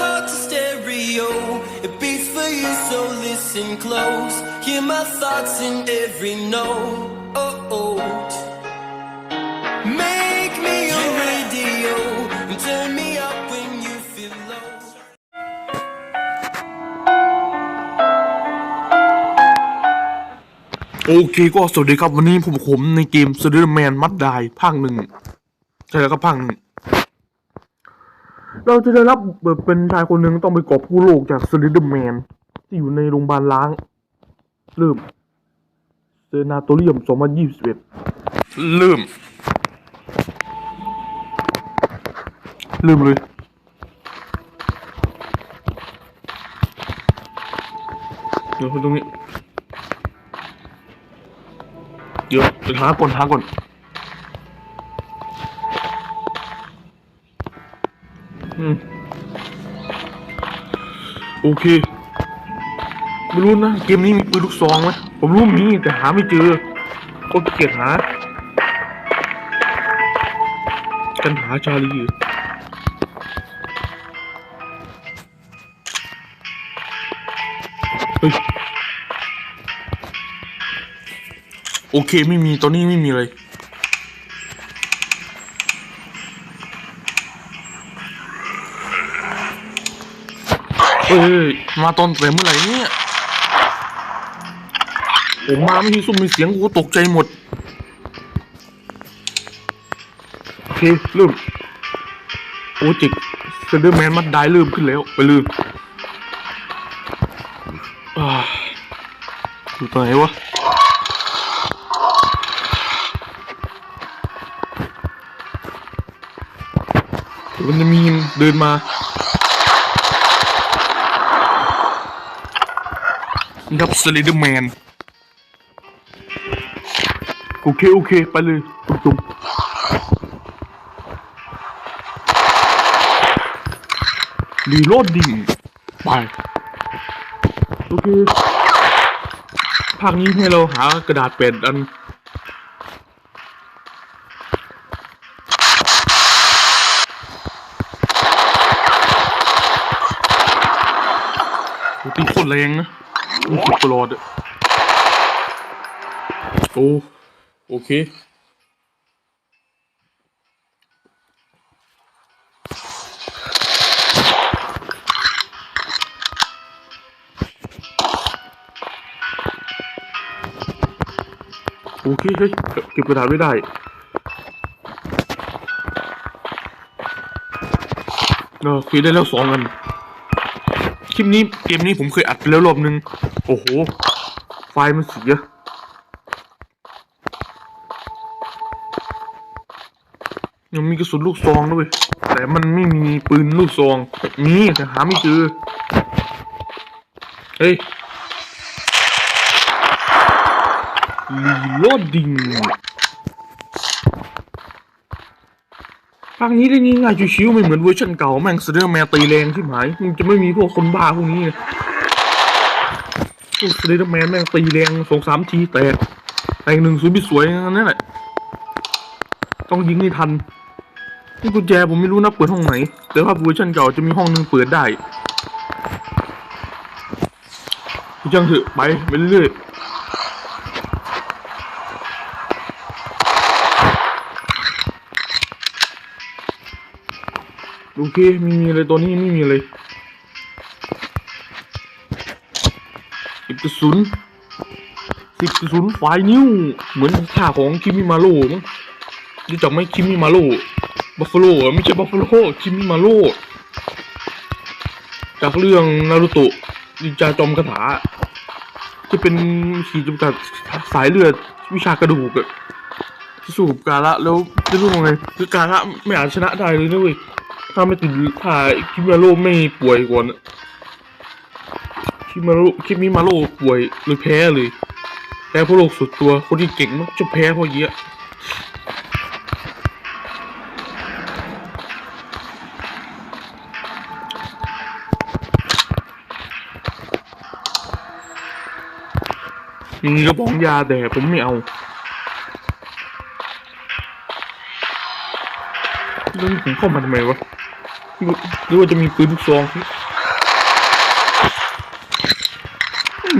heart's a stereo. It beats for you, so listen close. Hear my thoughts in every note. Oh, oh. Make me your radio and turn me up when you feel low. โอเคก็สวัสดีครับวันนี้ผมผมในเกม s เ e อร์แมนมัดไดภาคหนึ่งใช่แล้วก็ภาคหนึ่ง เราจะได้รับแบบเป็นชายคนหนึ่งต้องไปกอบกู้โลกจาก s เ e อร์แมนที่อยู่ในโรงพยาบาลล้าง เริ่มเซนาโตเรียม2021เริ่มเริ่มเลยเดี๋ยวตรงนี้เดี๋ยวเดี๋ยวหาก่อนหาก่อน โอเค ไม่รู้นะ เกมนี้มีปืนลูกซองไหมผมรู้มีแต่หาไม่เจอก็เกียดหา กันหาชาลีอยู่เฮ้ยโอเคไม่มีตอนนี้ไม่มีเลย เอ้ยมาตอนแต่เมื่อไหร่เนี่ยผมมาไม่มีซุ้มมีเสียงกูตกใจหมดโอเคเริ่มโปรเจกเซนเดอร์แมนมันได้เริ่มขึ้นแล้วไปลืมอยู่ตรงไหนวะวมันจะมีเดินมา ครับสไลเดอร์แมนโอเค โอเค ไปเลยตรงๆรีโหลดดิ่งไป โอเค ภาคนี้ให้เราหากระดาษเป็นอันโหตีโคตรแรงนะ มีสิบตลอดอะโอ้โอเคโอเคเฮ้ยเก็บกระดาษไว้ได้เออโอเคได้แล้วสองอัน คลิปนี้เกมนี้ผมเคยอัดไปแล้วรอบนึง โอ้โห ไฟมันเสียยังมีกระสุนลูกซองด้วย แต่มันไม่มีปืนลูกซองมีแต่หาไม่เจอ เฮ้ยรีโหลดดิ้งภาคนี้ได้ง่ายๆชิวๆไม่เหมือนเวอร์ชันเก่าแม่งเสเดอร์แมนตีแรงขึ้นหายมันจะไม่มีพวกคนบ้าพวกนี้เลย พวกเสเดอร์แมนแม่งตีแรงสองสามทีแตกแตกหนึ่งสวยบิสวยนั่นแหละ ต้องยิงให้ทัน นี่กุญแจผมไม่รู้นะเปิดห้องไหน แต่ว่าเวอร์ชันเก่าจะมีห้องหนึงเปิดได้ยังเถอะไปไปเรื่อยๆโอเคไม่มีเลยตัวนี้ไม่มีเลย กระสุนสิบกระสุนไฟนิ้ว เหมือนท่าของคิมิมาโร่มั้งรู้จักไหมคิมิมาโร่บัฟฟาโลไม่ใช่บัฟฟาโลคิมิมาโร่จากเรื่องนารูโตะนินจาจอมคาถาจะเป็นขีดจำกัดสายเลือดวิชากระดูกอะที่สู้กับกาละแล้วจะรู้ยังไงคือกาละไม่อาจชนะได้เลยนะเว้ยถ้าไม่ติดถ้าคิมิมาโร่ไม่ป่วยก่อนอะ คิมิมาโร่คิมิมาโร่ป่วยหรือแพ้เลยแพ้เพราะโรคสุดตัว คนที่เก่งมักจะแพ้เพราะเยอะมีกระป๋องยาแต่ผมไม่เอาเรื่องผมเข้ามาทำไมวะหรือว่าจะมีปืนลูกซองไ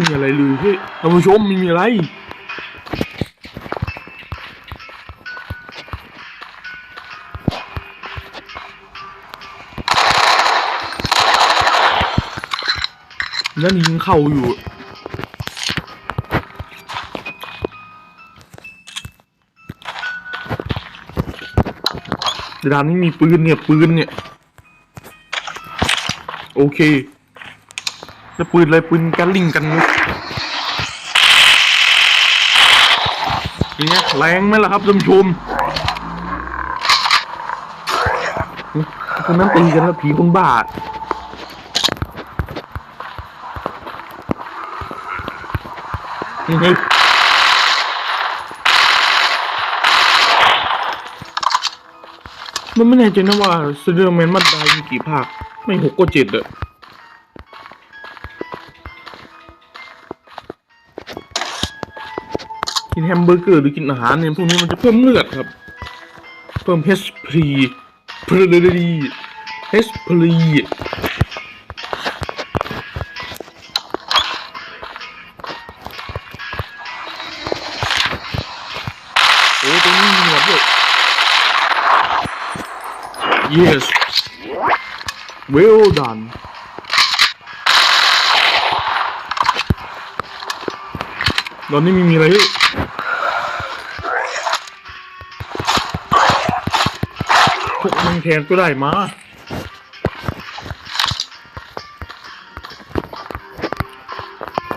มีอะไรเลยเฮ้ยท่านผู้ชมไม่มีอะไร นั่นยิงเข้าอยู่ดานนี้มีปืนเนี่ย ปืนเนี่ย โอเค แล้วปืนอะไรปืนกันลิงกันนุกอย่างเงี้ยแรงไหมล่ะครับท่านผู้ชมคนนั้นตีกันแล้วผีคนบ้าเฮ้ยมันไม่แน่ใจนะว่าเซเดอร์แมนมัดไดมีกี่ภาค ไม่หกก็เจ็ดอะ ฮมเบอร์เกอร์หรือกินอาหารเนี่ยพวกนี้มันจะเพิ่มเลือดครับ เพิ่ม HP พลดี HP โอ้ตัวนี้มีหนวดด้วย yes well done ตอนนี้ม่มีอะไร เลยพวกมันแทนก็ได้มา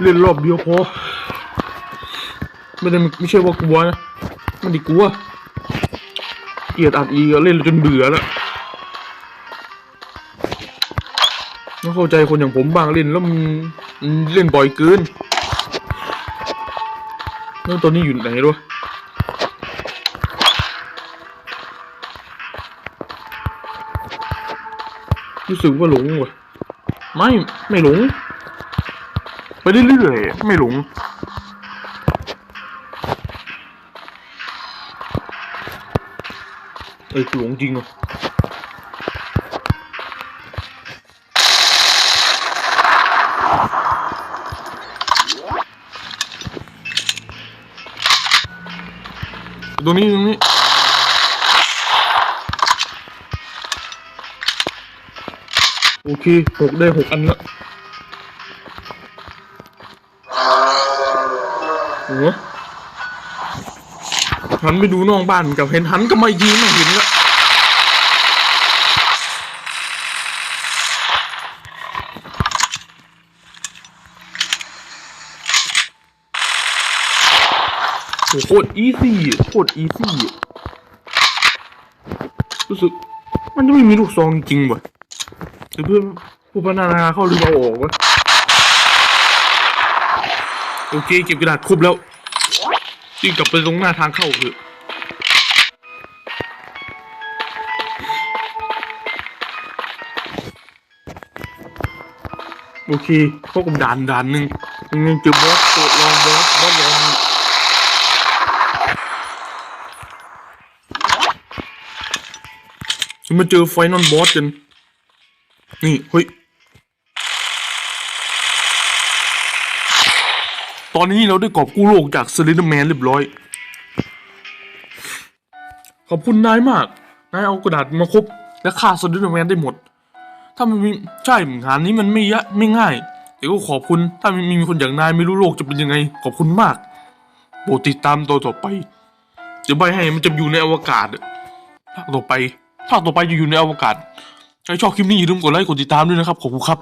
เล่นรอบเดียวพอไม่ได้ไม่ใช่ว่ากลัวนะไม่ได้กลัวเกลียดอัดอีกเล่นจนเบื่อแล้วต้องเข้าใจคนอย่างผมบ้างเล่นแล้วมันเล่นบ่อยเกินแล้วตอนนี้อยู่ไหนรู้ รู้สึกว่าหลงว่ะ ไม่ไม่หลง ไปเรื่อยๆไม่หลงเอ้ยหลงจริงเหรอตรงนี้ตรงนี้ โอเคหกได้หกอันละโอ้โหหันไปดูน้องบ้านกับเห็นหันก็ไม่ยีไม่เห็นละโอ้โหโคตรอีซี่โคตรอีซี่รู้สึกมันจะไม่มีลูกซองจริงว่ะ หรือเพื่อนผู้พัฒนาเข้าหรือเอาออกวะโอเคเก็บกระดาษครบแล้ววิ่งกลับไปตรงหน้าทางเข้าเถอะโอเคพวกกับด่านด่านหนึ่งยังเจอบอสตัวลองบอสบอสลองมาเจอไฟนอลบอสกัน นี่เฮ้ย ตอนนี้เราได้กอบกู้โลกจากสลิดแมนเรียบร้อย ขอบคุณนายมาก นายเอากระดาษมาครบและฆ่าสลิดแมนได้หมด ถ้ามันมีใช่งานนี้มันไม่ยะไม่ง่ายแต่ก็ขอบคุณ ถ้ามันมีคนอย่างนายไม่รู้โลกจะเป็นยังไง ขอบคุณมากโปรดติดตามตัวต่อไป จะใบให้มันจะอยู่ในอวกาศภาคต่อไปภาคต่อไปจะอยู่ในอวกาศ ใครชอบคลิปนี้อย่าลืมกดไลค์กดติดตามด้วยนะครับขอบคุณครับ